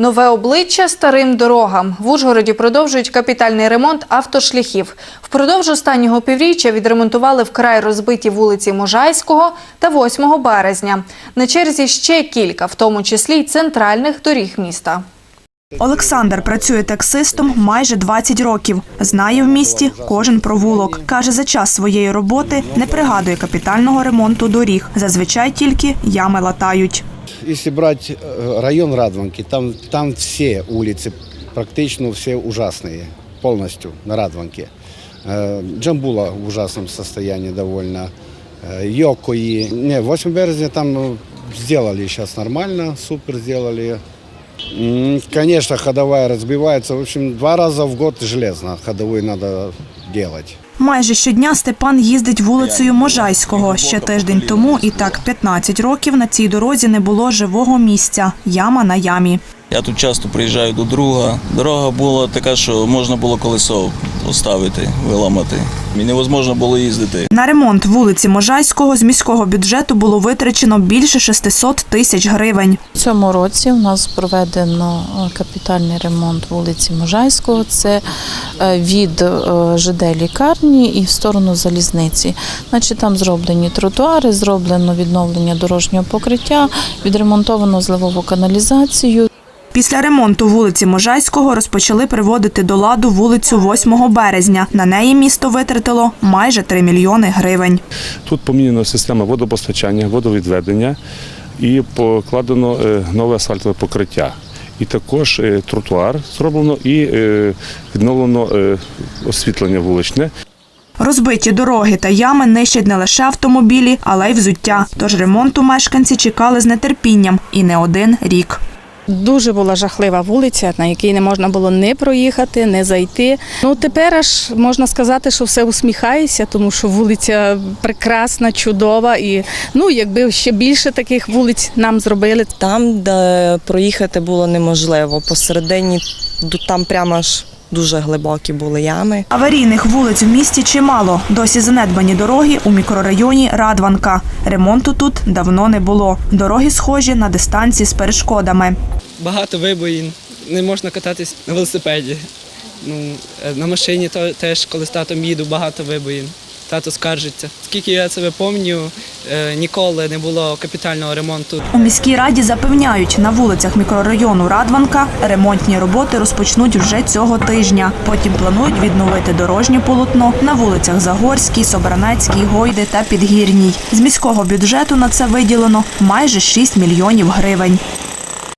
Нове обличчя старим дорогам. В Ужгороді продовжують капітальний ремонт автошляхів. Впродовж останнього півріччя відремонтували вкрай розбиті вулиці Можайського та 8 березня. На черзі ще кілька, в тому числі й центральних доріг міста. Олександр працює таксистом майже 20 років. Знає в місті кожен провулок. Каже, за час своєї роботи не пригадує капітального ремонту доріг. Зазвичай тільки ями латають Если брать э, район Радванки, там, там все улицы, практично все ужасные, полностью на Радванке. Э, Джамбула в ужасном состоянии довольно. Э, Йокои. Не, 8 березня там ну, сделали сейчас нормально, супер сделали. Конечно, ходовая разбивается. В общем, два раза в год железно ходовую надо делать. Майже щодня Степан їздить вулицею Можайського. Ще тиждень тому і так 15 років на цій дорозі не було живого місця. Яма на ямі. Я тут часто приїжджаю до друга. Дорога була така, що можна було колесо поставити, виламати. І невозможно було їздити. На ремонт вулиці Можайського з міського бюджету було витрачено більше 600 тисяч гривень. У цьому році у нас проведено е, капітальний ремонт вулиці Можайського. Це е, від е, ЖД лікарні і в сторону залізниці. Значить, там зроблені тротуари, зроблено відновлення дорожнього покриття, відремонтовано зливову каналізацію. Після ремонту вулиці Можайського розпочали приводити до ладу вулицю 8 березня. На неї місто витратило майже 3 мільйони гривень. Тут поміняна система водопостачання, водовідведення і покладено е, нове асфальтове покриття. І також е, тротуар зроблено і е, відновлено освітлення вуличне. Розбиті дороги та ями нищать не лише автомобілі, але й взуття. Тож ремонту мешканці чекали з нетерпінням і не один рік. Дуже була жахлива вулиця, на якій не можна було не проїхати, не зайти. Ну тепер аж можна сказати, що все усміхається, тому що вулиця прекрасна, чудова. І ну, якби ще більше таких вулиць нам зробили, Там, де проїхати було неможливо. Посередині там прямо аж дуже глибокі були ями. Аварійних вулиць в місті чимало. Досі занедбані дороги у мікрорайоні Радванка. Ремонту тут давно не було. Дороги схожі на дистанції з перешкодами. багато вибоїн, не можна кататись на велосипеді. Ну, е, на машині то- теж, коли з татом їду, багато вибоїн. Тато скаржиться. Скільки я себе пам'ятаю, е, ніколи не було капітального ремонту. У міській раді запевняють, на вулицях мікрорайону Радванка ремонтні роботи розпочнуть вже цього тижня. Потім планують відновити дорожнє полотно на вулицях Загорській, Собранецькій, Гойди та Підгірній. З міського бюджету на це виділено майже 6 мільйонів гривень.